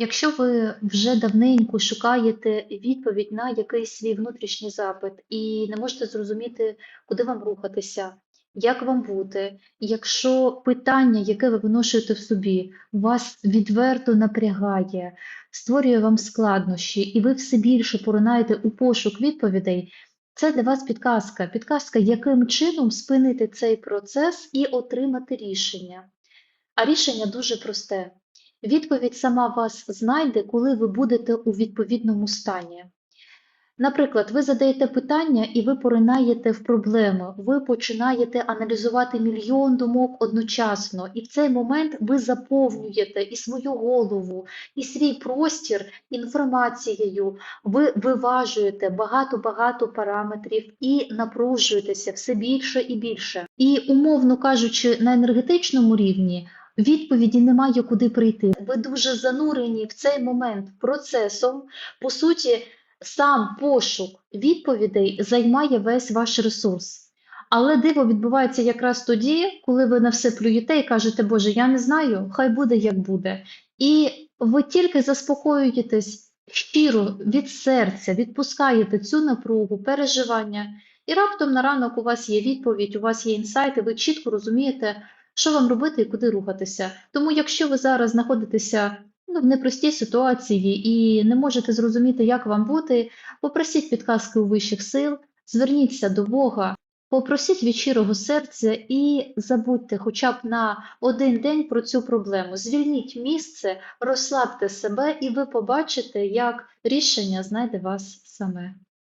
Якщо ви вже давненько шукаєте відповідь на якийсь свій внутрішній запит і не можете зрозуміти, куди вам рухатися, як вам бути, якщо питання, яке ви виношуєте в собі, вас відверто напрягає, створює вам складнощі, і ви все більше поринаєте у пошук відповідей, це для вас підказка. Підказка, яким чином спинити цей процес і отримати рішення. А рішення дуже просте. Відповідь сама вас знайде, коли ви будете у відповідному стані. Наприклад, ви задаєте питання і ви поринаєте в проблеми, ви починаєте аналізувати мільйон думок одночасно, і в цей момент ви заповнюєте і свою голову, і свій простір інформацією, ви виважуєте багато-багато параметрів і напружуєтеся все більше і більше. І, умовно кажучи, на енергетичному рівні відповіді немає куди прийти. Ви дуже занурені в цей момент процесом. По суті, сам пошук відповідей займає весь ваш ресурс. Але диво відбувається якраз тоді, коли ви на все плюєте і кажете, Боже, я не знаю, хай буде як буде. І ви тільки заспокоюєтесь щиро від серця, відпускаєте цю напругу, переживання, і раптом на ранок у вас є відповідь, у вас є інсайти, ви чітко розумієте, що вам робити і куди рухатися. Тому, якщо ви зараз знаходитеся ну, в непростій ситуації і не можете зрозуміти, як вам бути, попросіть підказки у вищих сил, зверніться до Бога, попросіть від щирого серця і забудьте хоча б на один день про цю проблему. Звільніть місце, розслабте себе, і ви побачите, як рішення знайде вас саме.